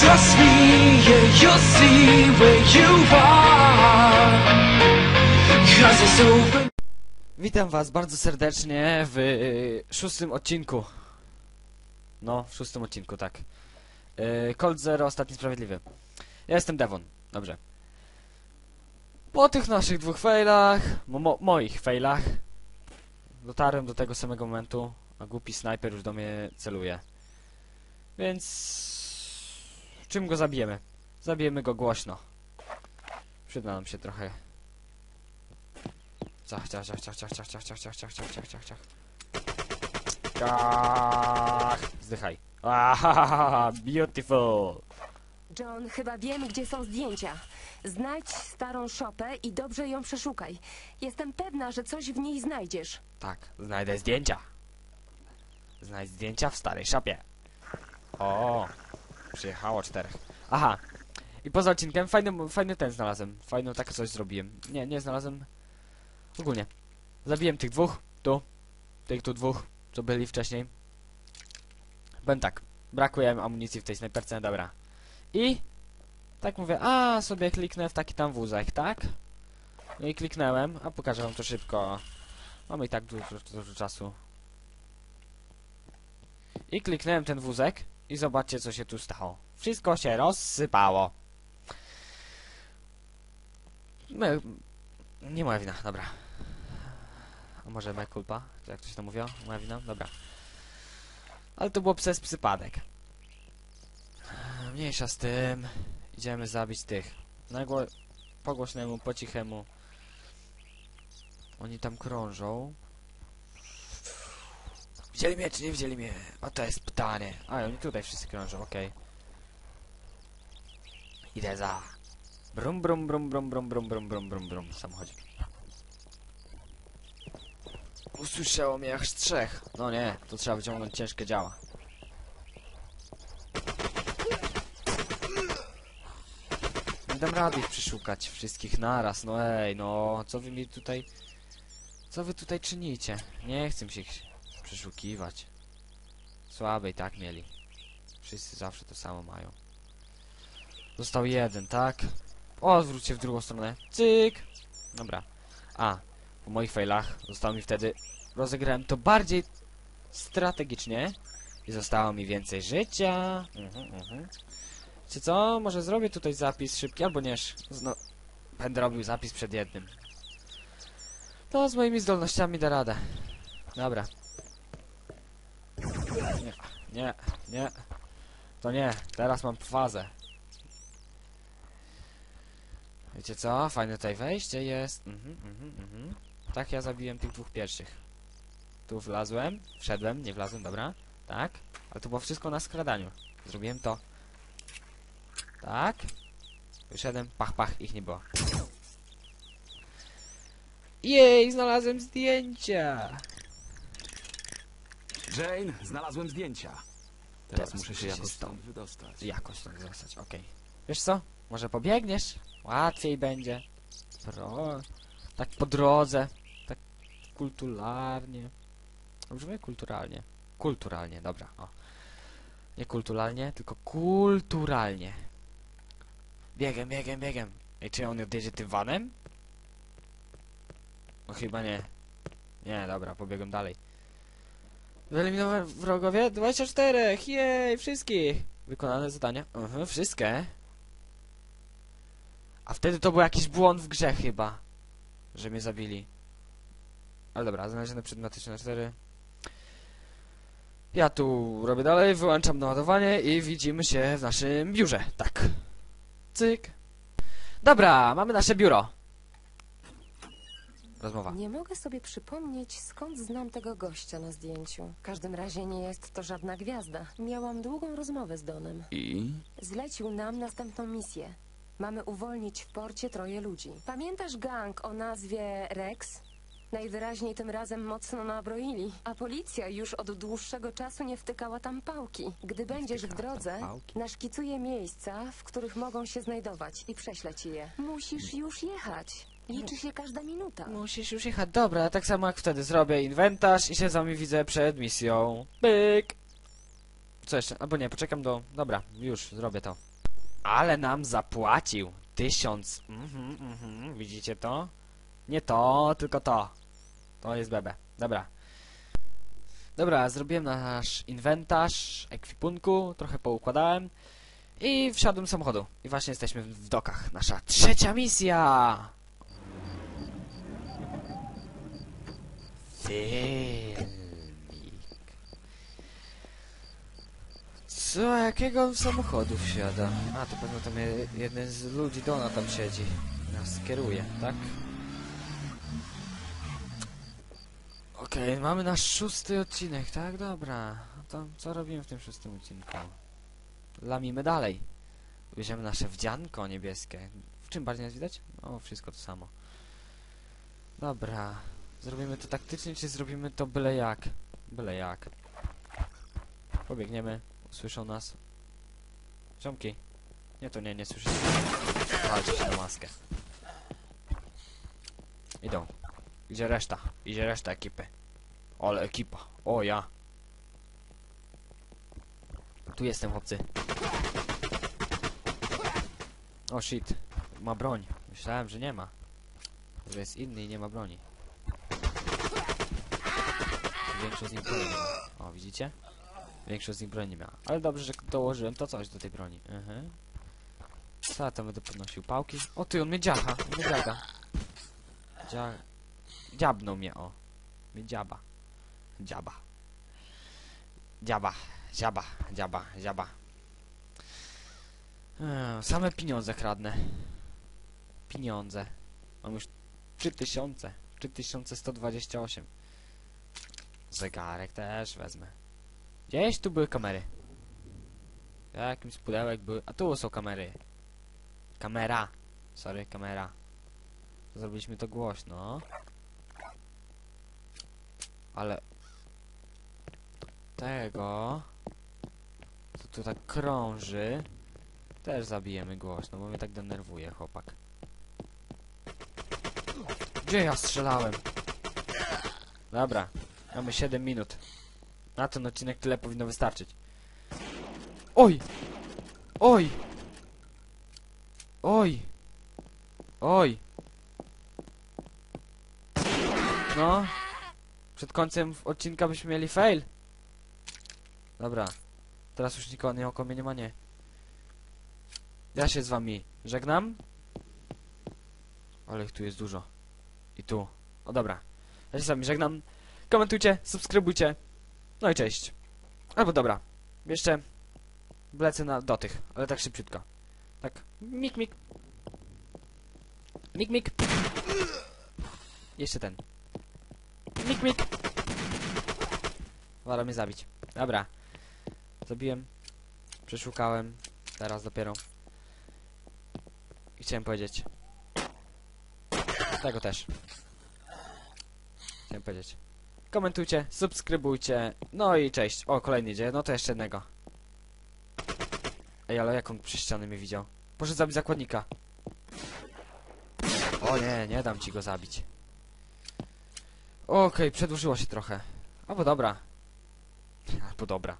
Trust me, yeah, you'll see where you are. Cause it's over. Witam was bardzo serdecznie w y, szóstym odcinku. No, w szóstym odcinku, tak. Y, Cold Zero, Ostatni Sprawiedliwy. Ja jestem Devon, dobrze. Po tych naszych dwóch failach, mo mo moich failach, dotarłem do tego samego momentu, a głupi snajper już do mnie celuje. Więc... Czym go zabijemy? Zabijemy go głośno. Przyda nam się trochę Ciach, ciach, ciach, ciach, ciach, ciach, ciach, ciach, ciach, ciach, ciach, ciach, ciach, ciach. Ciach. Zdychaj. Ahahaha, beautiful. John, chyba wiem, gdzie są zdjęcia. Znajdź starą szopę i dobrze ją przeszukaj. Jestem pewna, że coś w niej znajdziesz. Tak, znajdę zdjęcia. Znajdź zdjęcia w starej szapie. O, przyjechało czterech. Aha. I poza odcinkiem fajny, fajny ten znalazłem. Fajną takie coś zrobiłem. Nie, nie znalazłem. Ogólnie. Zabiłem tych dwóch. Tu. Tych tu dwóch, co byli wcześniej. Powiem tak. Brakuje amunicji w tej snajperce, dobra. I tak mówię, a sobie kliknę w taki tam wózek, tak? No i kliknąłem, a pokażę wam to szybko. Mamy i tak dużo, dużo czasu. I kliknąłem ten wózek i zobaczcie co się tu stało. Wszystko się rozsypało. Me... Nie moja wina, dobra. A może mea culpa? Jak to się to mówiło? Moja wina? Dobra. Ale to było przez przypadek. Mniejsza z tym. Idziemy zabić tych. Nagło... Po głośnemu, po cichemu. Oni tam krążą. Wzięli mnie czy nie wzięli mnie? O to jest pytanie. A, oni tutaj wszyscy krążą, okej. Idę za. Brum, brum, brum, brum, brum, brum, brum, brum, brum, brum. Samochodzik. Usłyszało mnie aż trzech. No nie, to trzeba wyciągnąć ciężkie działa. Nie dam rady ich przeszukać wszystkich naraz, no ej, no, co wy mi tutaj... Co wy tutaj czynicie? Nie chcę się przeszukiwać. Słabe i tak mieli. Wszyscy zawsze to samo mają. Został jeden, tak? O, zwróćcie w drugą stronę. Cyk! Dobra. A, po moich failach zostało mi wtedy... Rozegrałem to bardziej strategicznie. I zostało mi więcej życia. Mhm, mhm. Czy co? Może zrobię tutaj zapis szybki, albo nie. Będę robił zapis przed jednym. To z moimi zdolnościami da radę. Dobra. Nie, nie, nie. To nie, teraz mam fazę. Wiecie co? Fajne tutaj wejście jest. Mhm, mhm, mhm. Tak, ja zabiłem tych dwóch pierwszych. Tu wlazłem, wszedłem, nie wlazłem, dobra. Tak, ale to było wszystko na skradaniu. Zrobiłem to. Tak. Wyszedłem, pach, pach, ich nie było. Jej, znalazłem zdjęcia! Jane, znalazłem zdjęcia. Teraz, Teraz muszę się jakoś stąd wydostać. Jakoś tam zostać, okej. Wiesz co? Może pobiegniesz? Łatwiej będzie. Pro... Tak po drodze. Tak kulturalnie. Brzmi kulturalnie. Kulturalnie, dobra, o. Nie kulturalnie, tylko kulturalnie. Biegiem, biegiem, biegiem. Ej, czy on odjedzie tym vanem? No chyba nie. Nie, dobra, pobiegłem dalej. Wyeliminować wrogowie? 24! Jej, wszystkich! Wykonane zadania? Mhm, wszystkie. A wtedy to był jakiś błąd w grze chyba. Że mnie zabili. Ale dobra, znalezione przedmioty 3 na 4. Ja tu robię dalej, wyłączam naładowanie i widzimy się w naszym biurze. Tak. Cyk. Dobra, mamy nasze biuro. Rozmowa. Nie mogę sobie przypomnieć, skąd znam tego gościa na zdjęciu. W każdym razie nie jest to żadna gwiazda. Miałam długą rozmowę z Donem. I? Zlecił nam następną misję. Mamy uwolnić w porcie troje ludzi. Pamiętasz gang o nazwie Rex? Najwyraźniej tym razem mocno nabroili, a policja już od dłuższego czasu nie wtykała tam pałki. Gdy będziesz w drodze, naszkicuję miejsca, w których mogą się znajdować i prześlę ci je. Musisz już jechać. Liczy się każda minuta. Musisz już jechać. Dobra, tak samo jak wtedy. Zrobię inwentarz i się z wami widzę przed misją. Pyk. Co jeszcze? Albo nie, poczekam do... Dobra, już, zrobię to. Ale nam zapłacił. Tysiąc. Mhm, mhm, widzicie to? Nie to, tylko to. To jest bebe. Dobra. Dobra, zrobiłem nasz inwentarz ekwipunku, trochę poukładałem i wsiadłem do samochodu. I właśnie jesteśmy w dokach. Nasza trzecia misja! Filmik. Co, jakiego samochodu wsiada? A, to pewno tam je- jeden z ludzi Dona tam siedzi. Nas kieruje, tak? Okej, mamy nasz szósty odcinek, tak? Dobra. No to co robimy w tym szóstym odcinku? Lamimy dalej. Bierzemy nasze wdzianko niebieskie. W czym bardziej nas widać? O, wszystko to samo. Dobra. Zrobimy to taktycznie, czy zrobimy to byle jak? Byle jak. Pobiegniemy. Usłyszą nas. Ziomki. Nie, to nie, nie słyszycie. Walcie się na maskę. Idą. Gdzie reszta? Idzie reszta ekipy. Ale ekipa. O, ja. Tu jestem, chłopcy. O, shit. Ma broń. Myślałem, że nie ma. Że jest inny i nie ma broni. Większość z nich broni ma. O, widzicie? Większość z nich broni miała. Ale dobrze, że dołożyłem to coś do tej broni. Mhm. Co ja tam będę podnosił? Pałki? O ty, on mnie dziacha. On mnie dziaga. Dzia... Dziabnął mnie, o. Mnie dziaba. Dziaba. Dziaba. Dziaba. Dziaba. Dziaba. Eee, same pieniądze kradnę. Pieniądze. Mam już 3000. 3128. Zegarek też wezmę. Gdzieś tu były kamery. W jakimś pudełek były... A tu są kamery. Kamera. Sorry, kamera. Zrobiliśmy to głośno. Ale... Tego... Co tu tak krąży... Też zabijemy głośno, bo mnie tak denerwuje chłopak. Gdzie ja strzelałem? Dobra, mamy 7 minut. Na ten odcinek tyle powinno wystarczyć. Oj! Oj! Oj! Oj! No. Przed końcem odcinka byśmy mieli fail. Dobra. Teraz już nikogo nie oko mnie nie ma, nie. Ja się z wami żegnam. Ale ich tu jest dużo. I tu. O dobra. Ja się z wami żegnam. Komentujcie, subskrybujcie. No i cześć. Albo dobra. Jeszcze wlecę na, do tych, ale tak szybciutko. Tak. Mik, mik. Mik, mik. Jeszcze ten. Mik, mik. Wolę mnie zabić. Dobra. Zabiłem. Przeszukałem. Teraz dopiero. I chciałem powiedzieć. Tego też. Chciałem powiedzieć. Komentujcie, subskrybujcie. No i cześć. O, kolejny idzie. No to jeszcze jednego. Ej, ale jak on przez ściany mnie widział? Proszę zabić zakładnika. O nie, nie dam ci go zabić. Okej, przedłużyło się trochę. Albo dobra. Albo dobra.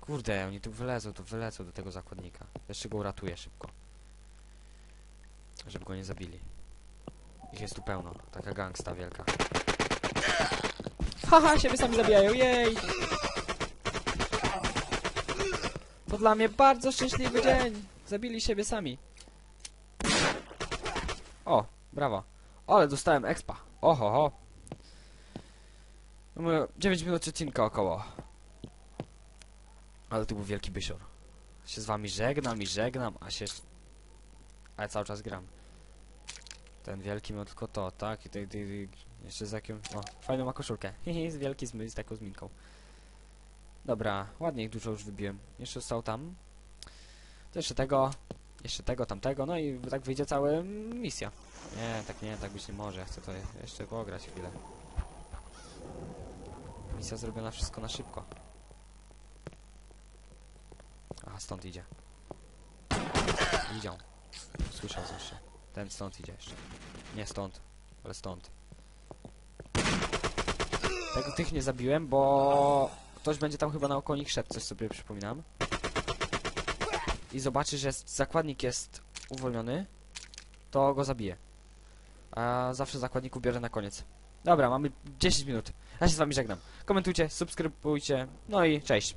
Kurde, oni tu wylezą, tu wylecą do tego zakładnika. Jeszcze go uratuję szybko. Żeby go nie zabili. Ich jest tu pełno. Taka gangsta wielka. Haha, siebie sami zabijają, jej! To dla mnie bardzo szczęśliwy dzień. Zabili siebie sami. O, brawo. Ale dostałem expa. Oho, ho. Mamy 9 minut odcinka około. Ale to był wielki bysior. Się z wami żegnam i żegnam, a się... Ale cały czas gram. Ten wielki miał tylko to, tak? I ty, jeszcze z jakim... O, fajną ma koszulkę. Hehe, z wielki z, z taką zminką. Dobra, ładnie ich dużo już wybiłem. Jeszcze został tam. To jeszcze tego, jeszcze tego, tamtego, no i tak wyjdzie cała misja. Nie, tak nie, tak być nie może. Ja chcę to je- jeszcze pograć chwilę. Misja zrobiona wszystko na szybko. Aha, stąd idzie. Widział. Słyszał jeszcze. Ten stąd idzie jeszcze. Nie stąd, ale stąd. Tego tych nie zabiłem, bo ktoś będzie tam chyba naokoło nich szedł, coś sobie przypominam. I zobaczy, że zakładnik jest uwolniony, to go zabije. A zawsze zakładników biorę na koniec. Dobra, mamy 10 minut. Ja się z wami żegnam. Komentujcie, subskrybujcie, no i cześć.